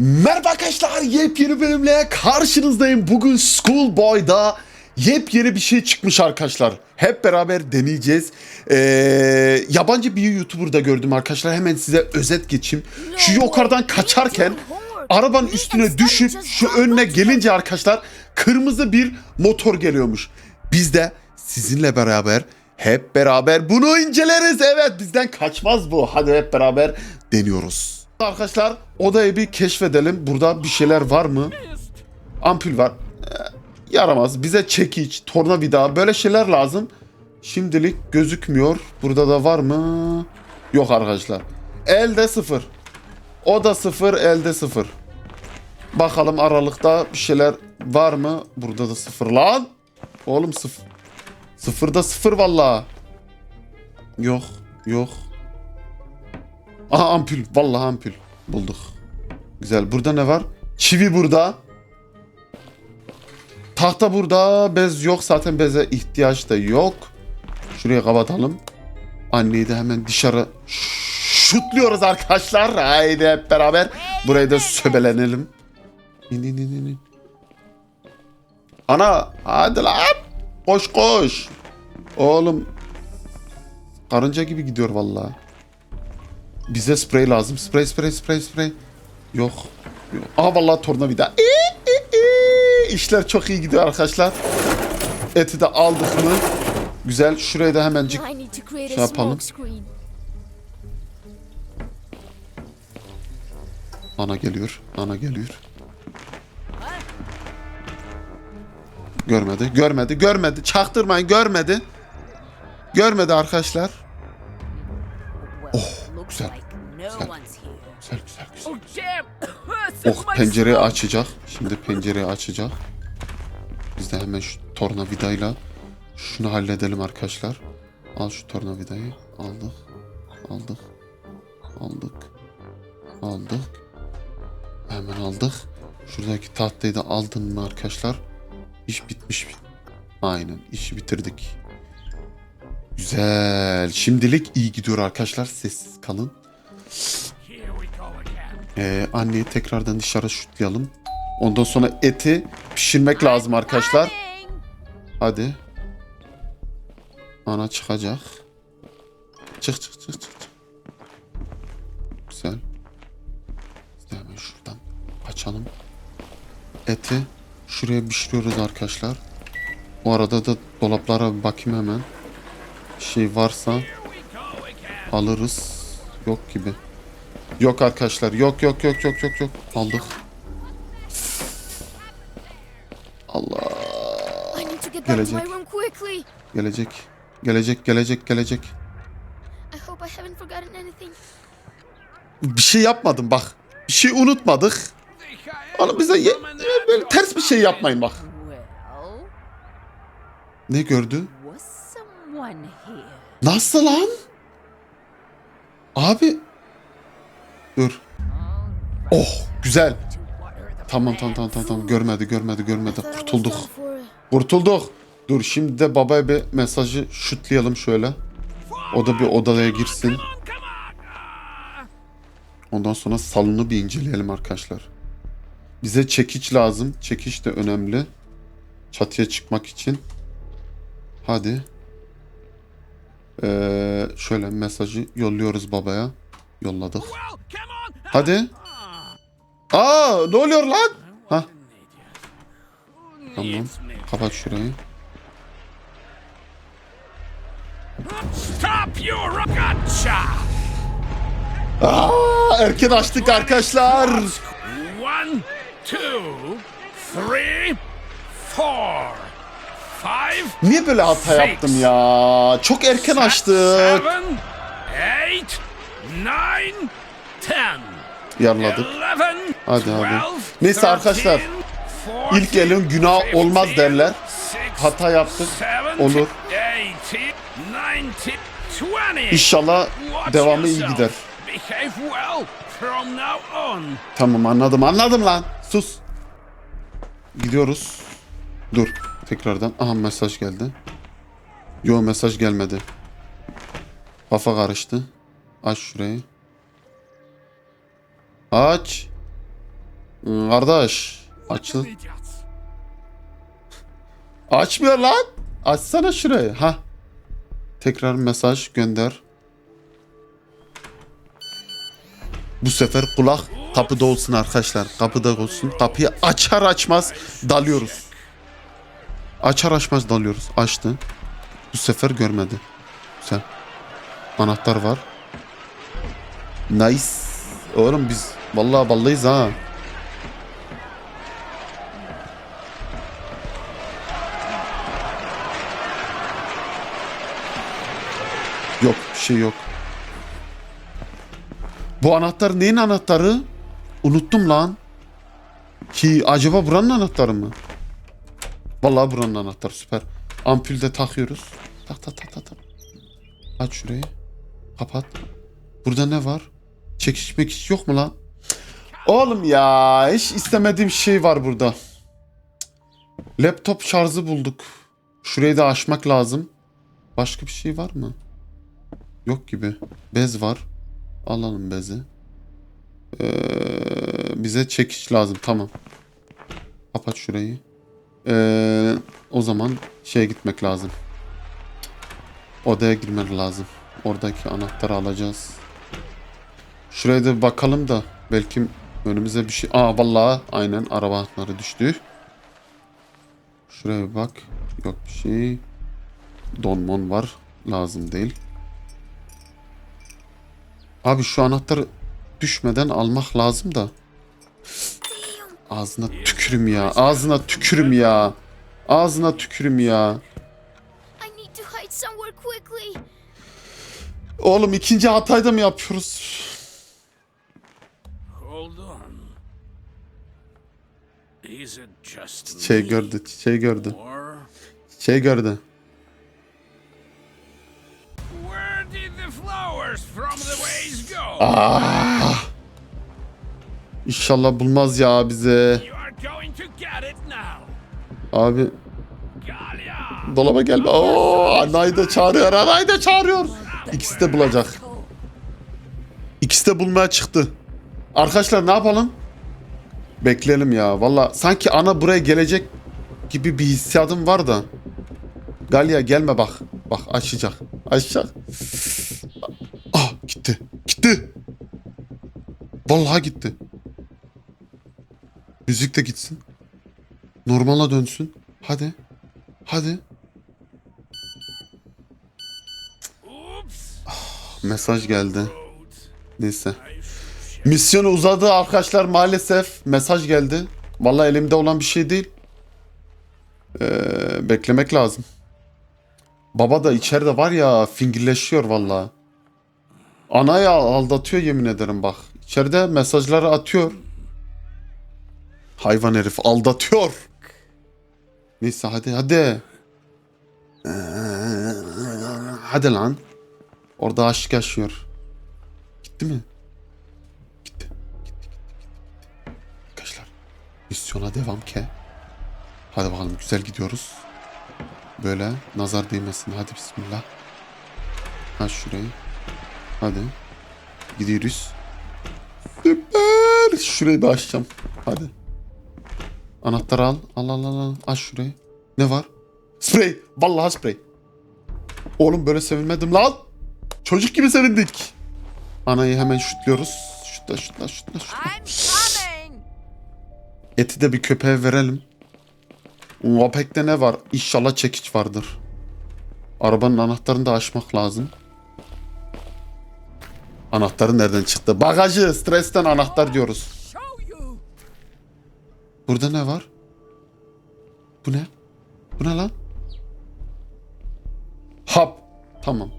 Merhaba arkadaşlar yepyeni bölümle karşınızdayım. Bugün Schoolboy'da yepyeni bir şey çıkmış arkadaşlar. Hep beraber deneyeceğiz. Ee, yabancı bir YouTuber'da gördüm arkadaşlar. Hemen size özet geçeyim. Şu yukarıdan kaçarken arabanın üstüne düşüp şu önüne gelince arkadaşlar kırmızı bir motor geliyormuş. Biz de sizinle beraber hep beraber bunu inceleriz. Evet bizden kaçmaz bu. Hadi hep beraber deniyoruz. Arkadaşlar odayı bir keşfedelim. Burada bir şeyler var mı? Ampul var. Ee, yaramaz. Bize çekiç, tornavida böyle şeyler lazım. Şimdilik gözükmüyor. Burada da var mı? Yok arkadaşlar. Elde sıfır. O da sıfır, elde sıfır. Bakalım aralıkta bir şeyler var mı? Burada da sıfır lan. Oğlum sıfır. Sıfırda sıfır vallahi. Yok, yok. Aha ampul. Vallahi ampul. Bulduk. Güzel. Burada ne var? Çivi burada. Tahta burada. Bez yok. Zaten beze ihtiyaç da yok. Şuraya kapatalım. Anneyi de hemen dışarı şutluyoruz arkadaşlar. Haydi hep beraber. Burayı da söbelenelim. İn in in in. Ana hadi lan. Koş koş. Oğlum. Karınca gibi gidiyor vallahi. Bize sprey lazım. Sprey sprey sprey sprey. Yok. Yok. Aha vallahi tornavida. İşler çok iyi gidiyor arkadaşlar. Eti de aldık mı? Güzel. Şuraya da hemencik Şey yapalım. Ana geliyor. Ana geliyor. Görmedi. Görmedi. Görmedi. Çaktırmayın. Görmedi. Görmedi arkadaşlar. Pencereyi açacak. Şimdi pencereyi açacak. Biz de hemen şu tornavidayla şunu halledelim arkadaşlar. Al şu tornavidayı. Aldık. Aldık. Aldık. Aldık. Hemen aldık. Şuradaki tahtayı da aldın mı arkadaşlar? İş bitmiş. Aynen işi bitirdik. Güzel. Şimdilik iyi gidiyor arkadaşlar. Sessiz kalın. Ee, anneyi tekrardan dışarı şutlayalım. Ondan sonra eti pişirmek lazım arkadaşlar. Hadi. Ana çıkacak. Çık çık çık çık. Güzel. Hemen şuradan açalım. Eti şuraya pişiriyoruz arkadaşlar. O arada da dolaplara bakayım hemen. Bir şey varsa alırız. Yok gibi. Yok arkadaşlar. Yok yok yok yok yok yok. Aldık. Allah. Gelecek. Gelecek. Gelecek gelecek gelecek. Bir şey yapmadım bak. Bir şey unutmadık. Oğlum bize ye- böyle ters bir şey yapmayın bak. Ne gördü? Nasıl lan? Abi. Dur. Oh güzel. Tamam tamam tamam tamam tamam görmedi görmedi görmedi kurtulduk. Kurtulduk. Dur şimdi de babaya bir mesajı şutlayalım şöyle. O da bir odaya girsin. Ondan sonra salonu bir inceleyelim arkadaşlar. Bize çekiç lazım. Çekiç de önemli. Çatıya çıkmak için. Hadi. Ee, şöyle mesajı yolluyoruz babaya. Yolladık. Hadi. Aa ne oluyor lan? Ha. Tamam. Kapat şurayı. Stop your gotcha! Aa, erken açtık arkadaşlar. One, two, three, four, five, Niye böyle hata yaptım ya? Çok erken açtık. seven, eight, nine, ten, Yarladık. Hadi, hadi. Neyse arkadaşlar, İlk elin günah olmaz derler. Hata yaptık. Olur. İnşallah devamı iyi gider. Tamam anladım anladım lan. Sus. Gidiyoruz. Dur. Tekrardan. Aha mesaj geldi. Yo mesaj gelmedi. Kafa karıştı. Aç şurayı. Aç. Hı, Kardeş. Açıl. Açmıyor lan. Açsana şurayı. Ha. Tekrar mesaj gönder. Bu sefer kulak kapıda olsun arkadaşlar. Kapıda olsun. Kapıyı açar açmaz dalıyoruz. Açar açmaz dalıyoruz. Açtı. Bu sefer görmedi. Güzel. Anahtar var. Nice. Oğlum biz vallahi ballıyız ha. Yok bir şey yok. Bu anahtar neyin anahtarı? Unuttum lan. Ki acaba buranın anahtarı mı? Vallahi buranın anahtarı süper. Ampulde takıyoruz. Tak tak tak tak. tak. Aç şurayı. Kapat. Burada ne var? Çekiş mekiş yok mu lan? Oğlum ya hiç istemediğim şey var burada. Laptop şarjı bulduk. Şurayı da açmak lazım. Başka bir şey var mı? Yok gibi. Bez var. Alalım bezi. Ee, bize çekiş lazım. Tamam. Kapat şurayı. Ee, o zaman şeye gitmek lazım. Odaya girmen lazım. Oradaki anahtarı alacağız. Şuraya da bakalım da belki önümüze bir şey... Aa vallahi aynen araba düştü. Şuraya bir bak. Yok bir şey. Donmon var. Lazım değil. Abi şu anahtarı düşmeden almak lazım da. Ağzına tükürüm ya. Ağzına tükürüm ya. Ağzına tükürüm ya. Oğlum ikinci hatayı da mı yapıyoruz? The flowers from the ways go? Ah. İnşallah bulmaz ya bize. Abi dolaba gelme. Oo, anayı da çağırıyor, anayı da çağırıyor. İkisi de bulacak. İkisi de bulmaya çıktı. Arkadaşlar ne yapalım? Bekleyelim ya. Valla sanki ana buraya gelecek gibi bir hissiyatım var da. Galia gelme bak. Bak açacak. Açacak. Ah gitti. Gitti. Vallahi gitti. Müzik de gitsin. Normala dönsün. Hadi. Hadi. Oops. Mesaj geldi. Neyse. Misyon uzadı arkadaşlar maalesef. Mesaj geldi. Vallahi elimde olan bir şey değil. Ee, beklemek lazım. Baba da içeride var ya fingirleşiyor vallahi. Anayı aldatıyor yemin ederim bak. İçeride mesajları atıyor. Hayvan herif aldatıyor. Neyse hadi hadi. Ee, hadi lan. Orada aşk yaşıyor. Gitti mi? Misyona devam ke. Hadi bakalım güzel gidiyoruz. Böyle nazar değmesin. Hadi bismillah. Ha şurayı. Hadi. Gidiyoruz. Süper. Şurayı da açacağım. Hadi. Anahtarı al. Al al al. Aç şurayı. Ne var? Sprey. Vallahi sprey. Oğlum böyle sevinmedim lan. Çocuk gibi sevindik. Anayı hemen şutluyoruz. Şutla şutla şutla şutla. Eti de bir köpeğe verelim. Vapek'te ne var? İnşallah çekiç vardır. Arabanın anahtarını da açmak lazım. Anahtarı nereden çıktı? Bagajı, stresten anahtar diyoruz. Burada ne var? Bu ne? Bu ne lan? Hap. Tamam.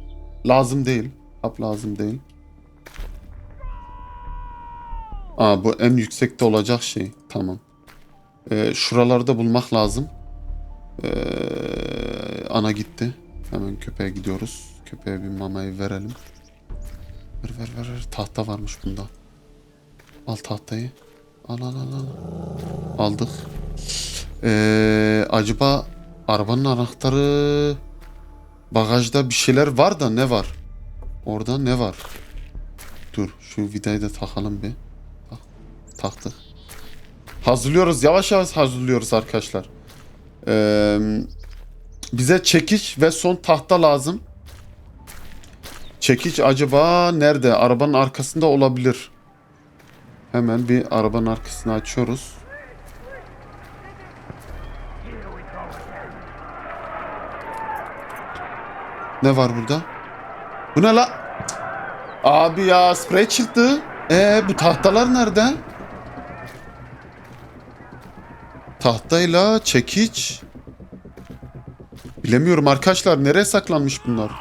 Lazım değil. Hap lazım değil. Aa bu en yüksekte olacak şey. Tamam. Ee, şuralarda bulmak lazım. Ee, ana gitti. Hemen köpeğe gidiyoruz. Köpeğe bir mamayı verelim. Ver ver ver. ver. Tahta varmış bunda. Al tahtayı. Al al al al. Aldık. Ee, acaba arabanın anahtarı bagajda bir şeyler var da ne var? Orada ne var? Dur şu vidayı da takalım bir. Tak, taktık. Hazırlıyoruz. Yavaş yavaş hazırlıyoruz arkadaşlar. Ee, bize çekiç ve son tahta lazım. Çekiç acaba nerede? Arabanın arkasında olabilir. Hemen bir arabanın arkasını açıyoruz. Ne var burada? Bu ne la? Abi ya sprey çıktı. Ee bu tahtalar nerede? Tahtayla çekiç. Bilemiyorum arkadaşlar nereye saklanmış bunlar?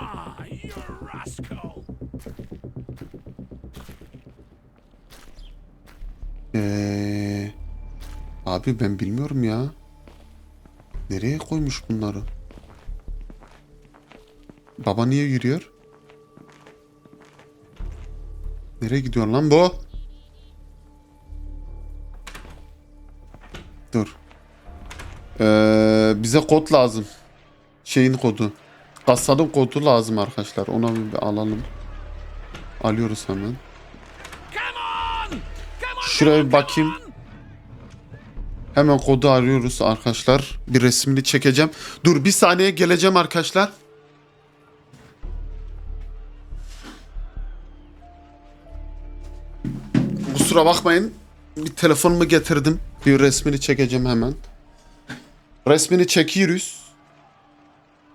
Ee, abi ben bilmiyorum ya. Nereye koymuş bunları? Baba niye yürüyor? Nereye gidiyor lan bu? Ee, bize kod lazım. Şeyin kodu. Kasanın kodu lazım arkadaşlar. Ona bir alalım. Alıyoruz hemen. Şuraya bir bakayım. Hemen kodu arıyoruz arkadaşlar. Bir resmini çekeceğim. Dur bir saniye geleceğim arkadaşlar. Kusura bakmayın. Bir telefonumu getirdim. Bir resmini çekeceğim hemen. Resmini çekiyoruz.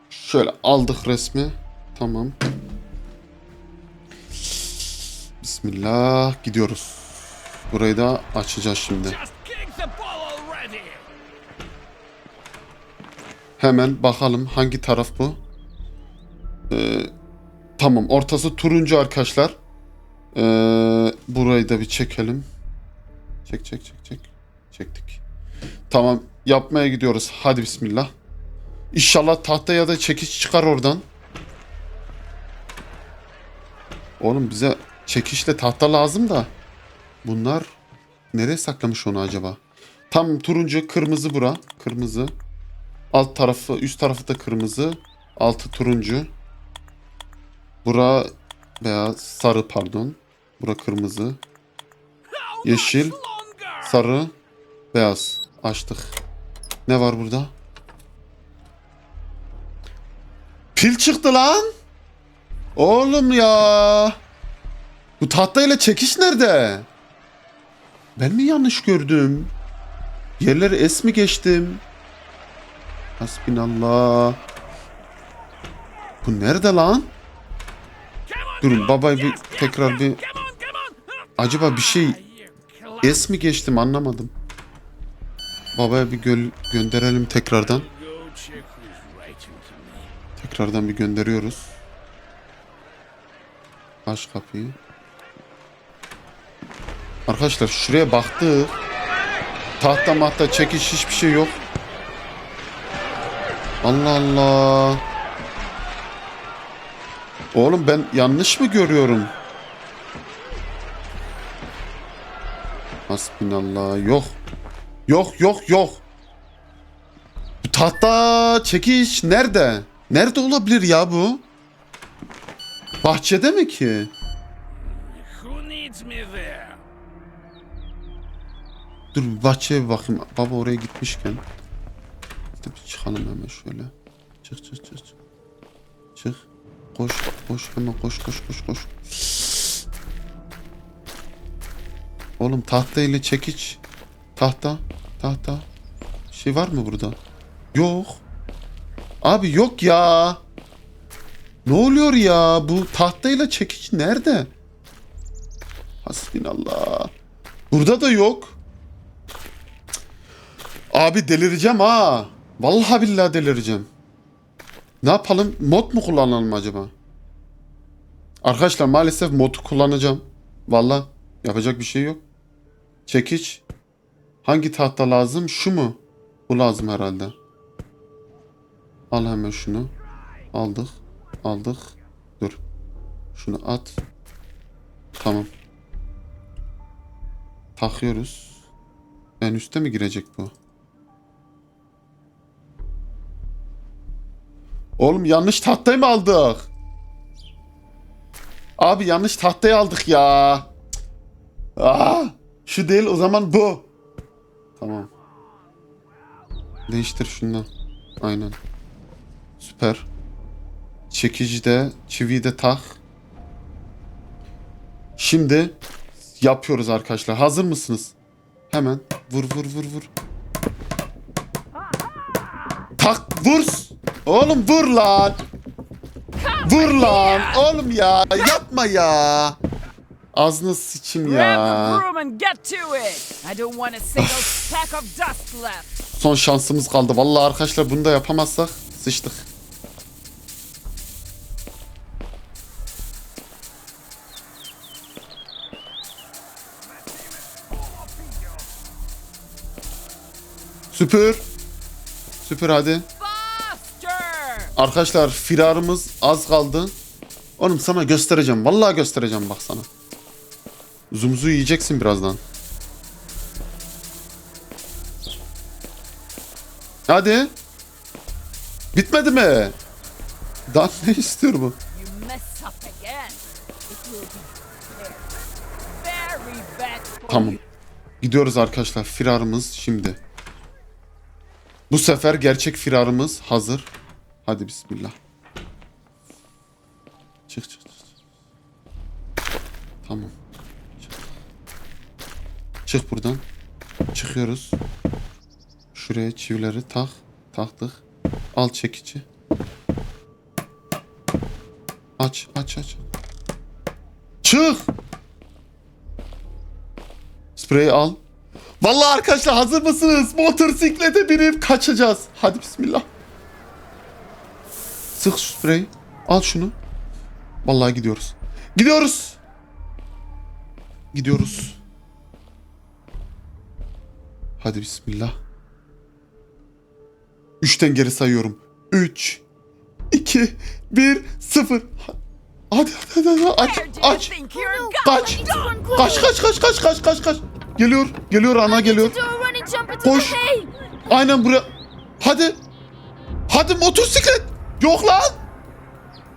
Şöyle aldık resmi. Tamam. Bismillah gidiyoruz. Burayı da açacağız şimdi. Hemen bakalım hangi taraf bu. Ee, tamam ortası turuncu arkadaşlar. Ee, burayı da bir çekelim. Çek çek çek çek. Çektik. Tamam yapmaya gidiyoruz. Hadi bismillah. İnşallah tahta ya da çekiç çıkar oradan. Oğlum bize çekişle tahta lazım da. Bunlar nereye saklamış onu acaba? Tam turuncu, kırmızı bura. Kırmızı. Alt tarafı, üst tarafı da kırmızı. Altı turuncu. Bura beyaz, sarı pardon. Bura kırmızı. Yeşil. Sarı, beyaz. Açtık. Ne var burada? Pil çıktı lan. Oğlum ya. Bu tahtayla çekiş nerede? Ben mi yanlış gördüm? Yerleri es mi geçtim? Hasbinallah. Bu nerede lan? Durun babayı bir tekrar bir acaba bir şey es mi geçtim anlamadım. Babaya bir göl gönderelim tekrardan. Tekrardan bir gönderiyoruz. Aç kapıyı. Arkadaşlar şuraya baktık. Tahta mahta çekiş hiçbir şey yok. Allah Allah. Oğlum ben yanlış mı görüyorum? Hasbinallah yok. Yok yok yok. Bu tahta çekiş nerede? Nerede olabilir ya bu? Bahçede mi ki? Dur bir bahçeye bir bakayım. Baba oraya gitmişken. De bir çıkalım hemen şöyle. Çık çık çık çık. Çık. Koş koş hemen koş koş koş koş. Oğlum tahta ile çekiç. Tahta. Tahta. Şey var mı burada? Yok. Abi yok ya. Ne oluyor ya? Bu tahtayla çekiç nerede? Hasbinallah. Burada da yok. Abi delireceğim ha. Vallahi billahi delireceğim. Ne yapalım? Mod mu kullanalım acaba? Arkadaşlar maalesef modu kullanacağım. Vallahi yapacak bir şey yok. Çekiç. Hangi tahta lazım? Şu mu? Bu lazım herhalde. Al hemen şunu. Aldık. Aldık. Dur. Şunu at. Tamam. Takıyoruz. En üstte mi girecek bu? Oğlum yanlış tahtayı mı aldık? Abi yanlış tahtayı aldık ya. Aa, şu değil o zaman bu. Tamam. Değiştir şundan. Aynen. Süper. Çekici de, çiviyi de tak. Şimdi yapıyoruz arkadaşlar. Hazır mısınız? Hemen vur vur vur vur. Tak vur. Oğlum vur lan. Vur lan. Oğlum ya yapma ya. Ağzına sıçayım ya. Son şansımız kaldı. Vallahi arkadaşlar bunu da yapamazsak sıçtık. Süpür. Süpür hadi. Arkadaşlar firarımız az kaldı. Oğlum sana göstereceğim. Vallahi göstereceğim bak sana. Zumzu yiyeceksin birazdan. Hadi. Bitmedi mi? Daha ne istiyor bu? Tamam. Gidiyoruz arkadaşlar. Firarımız şimdi. Bu sefer gerçek firarımız hazır. Hadi bismillah. Çık çık çık. Tamam. Çık. Buradan. Çıkıyoruz. Şuraya çivileri tak. Taktık. Al çekici. Aç aç aç. Çık. Spreyi al. Vallahi arkadaşlar hazır mısınız? Motosiklete binip kaçacağız. Hadi bismillah. Sık şu spreyi. Al şunu. Vallahi gidiyoruz. Gidiyoruz. Gidiyoruz. Hadi bismillah. Üçten geri sayıyorum. Üç, iki, bir, sıfır. Hadi hadi hadi, aç aç. Kaç. Kaç kaç kaç kaç kaç kaç kaç. Geliyor. Geliyor ana geliyor. Koş. Aynen buraya. Hadi. Hadi motosiklet. Yok lan.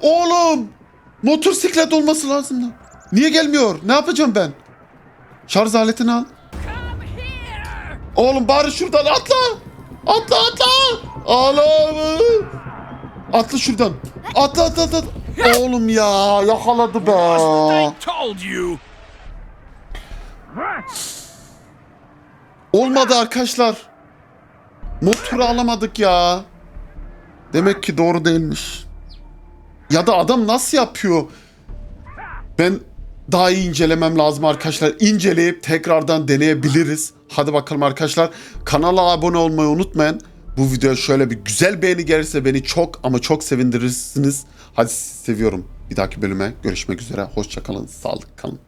Oğlum. Motosiklet olması lazım lan. Niye gelmiyor? Ne yapacağım ben? Şarj aletini al. Oğlum bari şuradan atla. Atla atla. Oğlum. Atla şuradan. Atla atla atla. Oğlum ya yakaladı be. Olmadı arkadaşlar. Motoru alamadık ya. Demek ki doğru değilmiş. Ya da adam nasıl yapıyor? Ben daha iyi incelemem lazım arkadaşlar. İnceleyip tekrardan deneyebiliriz. Hadi bakalım arkadaşlar. Kanala abone olmayı unutmayın. Bu videoya şöyle bir güzel beğeni gelirse beni çok ama çok sevindirirsiniz. Hadi seviyorum. Bir dahaki bölüme görüşmek üzere. Hoşçakalın. Sağlık kalın.